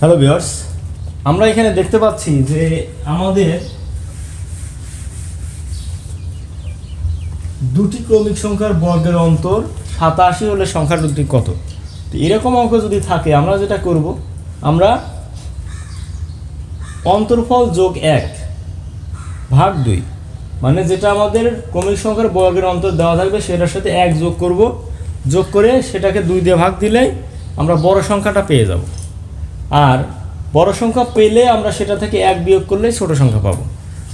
Hello viewers আমরা এখানে দেখতে পাচ্ছি যে আমাদের দুটি ক্রমিক সংখ্যার বর্গের অন্তর সাতাশি হলে সংখ্যা দুটি কত? তো এরকম অঙ্ক যদি থাকে, আমরা যেটা করব, আমরা অন্তর্ফল যোগ এক ভাগ দুই মানে যেটা আমাদের ক্রমিক সংখ্যার বর্গের অন্তর দেওয়া থাকবে, সেটার সাথে এক যোগ করব, যোগ করে সেটাকে দুই দিয়ে ভাগ দিলেই আমরা বড় সংখ্যাটা পেয়ে যাব। আর বড় সংখ্যা পেলে আমরা সেটা থেকে এক বিয়োগ করলে ছোট সংখ্যা পাবো।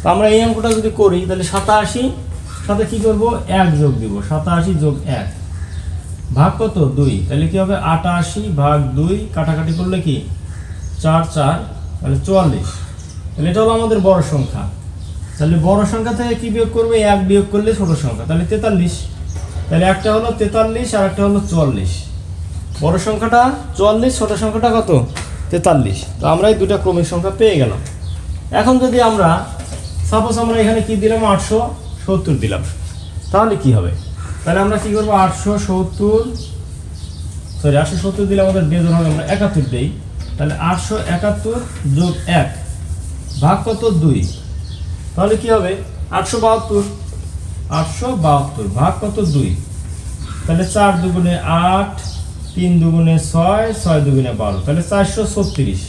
তো আমরা এই অঙ্কটা যদি করি, তাহলে সাতাশি, সাথে কি করব? এক যোগ দিব। সাতাশি যোগ এক। ভাগ কত? দুই। তাহলে কী হবে? আটাশি ভাগ দুই, কাটাকাটি করলে কি? চার চার, তাহলে চুয়াল্লিশ। তাহলে এটা হলো আমাদের বড় সংখ্যা। তাহলে বড় সংখ্যা থেকে কী বিয়োগ করবে? এক বিয়োগ করলে ছোট সংখ্যা। তাহলে তেতাল্লিশ। তাহলে একটা হলো তেতাল্লিশ আর একটা হলো চুয়াল্লিশ। বড় সংখ্যাটা চুয়াল্লিশ, ছোট সংখ্যাটা কত? তেতাল্লিশ। তো আমরা এই দুটা ক্রমিক সংখ্যা পেয়ে গেলাম। এখন যদি আমরা সাপোজ আমরা এখানে কি দিলাম? আটশো সত্তর দিলাম। তাহলে কি হবে? তাহলে আমরা কি করব? আটশো সত্তর সরি আটশো সত্তর দিলে আমাদের বেতন হবে আমরা একাত্তর দিই। তাহলে আটশো একাত্তর যোগ এক ভাগ কত? দুই। তাহলে কি হবে? আটশো বাহাত্তর। আটশো বাহাত্তর ভাগ কত? দুই। তাহলে চার দুগুণে আট তিন দুগুণে ছয় ছয় দুগুণে বারো। তাহলে চারশো ছত্রিশ।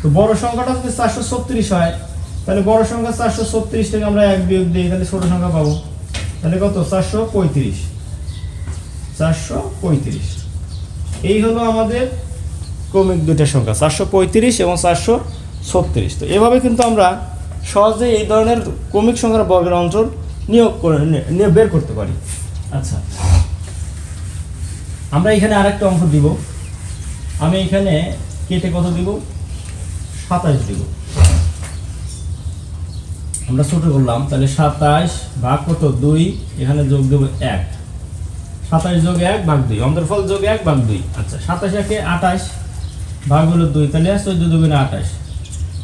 তো বড় সংখ্যাটা যদি চারশো ছত্রিশ হয়, তাহলে বড় সংখ্যা চারশো ছত্রিশ থেকে আমরা এক বিয়োগ দিই তাহলে ছোট সংখ্যা পাবো। তাহলে কত? চারশো পঁয়ত্রিশ। চারশো পঁয়ত্রিশ। এই হলো আমাদের ক্রমিক দুইটা সংখ্যা। চারশো পঁয়ত্রিশ এবং চারশো ছত্রিশ। তো এভাবে কিন্তু আমরা সহজে এই ধরনের ক্রমিক সংখ্যার বর্গের অঞ্চল নিয়োগ করে বের করতে পারি। আচ্ছা। আমরা এখানে আরেকটা অঙ্ক দিব। আমি এখানে কেটে কত দিব? সাতাশ দিব। আমরা ছোট করলাম, তাহলে সাতাশ ভাগ কত? দুই, এখানে যোগ দেবো এক। সাতাশ যোগ এক ভাগ দুই। অন্তর্ফল যোগ এক ভাগ দুই। আচ্ছা সাতাশ একে আঠাশ ভাগ হলো দুই, তাহলে চোদ্দ দুগুণে আঠাশ।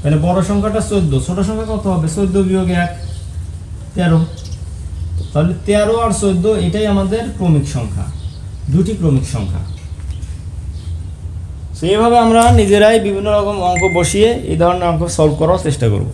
তাহলে বড় সংখ্যাটা চোদ্দ, ছোট সংখ্যা কত হবে? চোদ্দ বিয়োগ এক, তেরো। তাহলে তেরো আর চোদ্দ, এটাই আমাদের ক্রমিক সংখ্যা। দুটি ক্রমিক সংখ্যা। তো এইভাবে আমরা নিজেরাই বিভিন্ন রকম অঙ্ক বসিয়ে এই ধরনের অঙ্ক সলভ করার চেষ্টা করব।